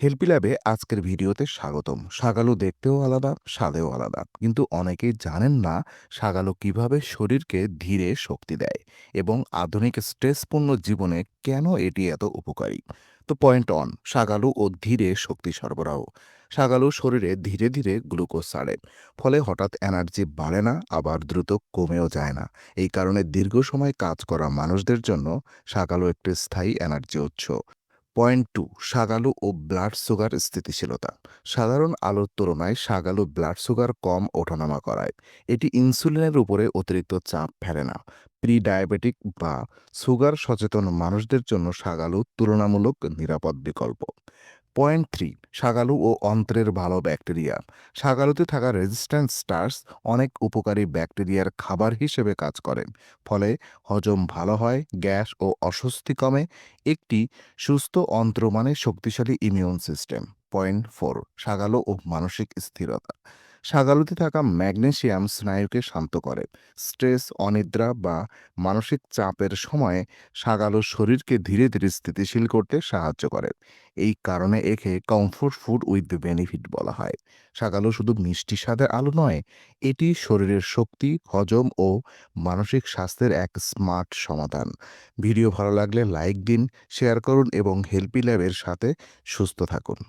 হেলপি ল্যাবে আজকের ভিডিওতে স্বাগতম। শাগালু দেখতেও আলাদা, স্বাদেও আলাদা। কিন্তু অনেকেই জানেন না শাগালু কীভাবে শরীরকে ধীরে শক্তি দেয় এবং আধুনিক স্ট্রেসপূর্ণ জীবনে কেন এটি এত উপকারী? তো পয়েন্ট অন শাগালু ও ধীরে শক্তি সরবরাহ। শাগালু শরীরে ধীরে ধীরে গ্লুকোজ ছাড়ে, ফলে হঠাৎ এনার্জি বাড়ে না, আবার দ্রুত কমেও যায় না। এই কারণে দীর্ঘ সময় কাজ করা মানুষদের জন্য শাগালু একটি স্থায়ী এনার্জি উৎস। পয়েন্ট টু, সাগালো ও ব্লাড সুগার স্থিতিশীলতা। সাধারণ আলোর তুলনায় সাগালো ব্লাড সুগার কম ওঠানামা করায়। এটি ইনসুলিনের উপরে অতিরিক্ত চাপ ফেলে না। প্রি ডায়াবেটিক বা সুগার সচেতন মানুষদের জন্য সাগালো তুলনামূলক নিরাপদ বিকল্প। পয়েন্ট থ্রি, সাগালু ও অন্ত্রের ভালো ব্যাকটেরিয়া। শাগালুতে থাকা রেজিস্ট্যান্ট স্টার্স অনেক উপকারী ব্যাকটেরিয়ার খাবার হিসেবে কাজ করে। ফলে হজম ভালো হয়, গ্যাস ও অস্বস্তি কমে। একটি সুস্থ অন্ত্র মানে শক্তিশালী ইমিউন সিস্টেম পয়েন্ট ফোর, সাগালো ও মানসিক স্থিরতা। শাগালুতে থাকা ম্যাগনেসিয়াম স্নায়ুকে শান্ত করে। স্ট্রেস, অনিদ্রা বা মানসিক চাপের সময়ে শাগালো শরীরকে ধীরে ধীরে স্থিতিশীল করতে সাহায্য করে। এই কারণে একে comfort food with the benefit বলা হয়। শাগালো শুধু মিষ্টি স্বাদের আলু নয়, এটি শরীরের শক্তি, হজম ও মানসিক স্বাস্থ্যের এক স্মার্ট সমাধান। ভিডিও ভালো লাগলে লাইক দিন শেয়ার করুন এবং হেলপি ল্যাবের সাথে সুস্থ থাকুন।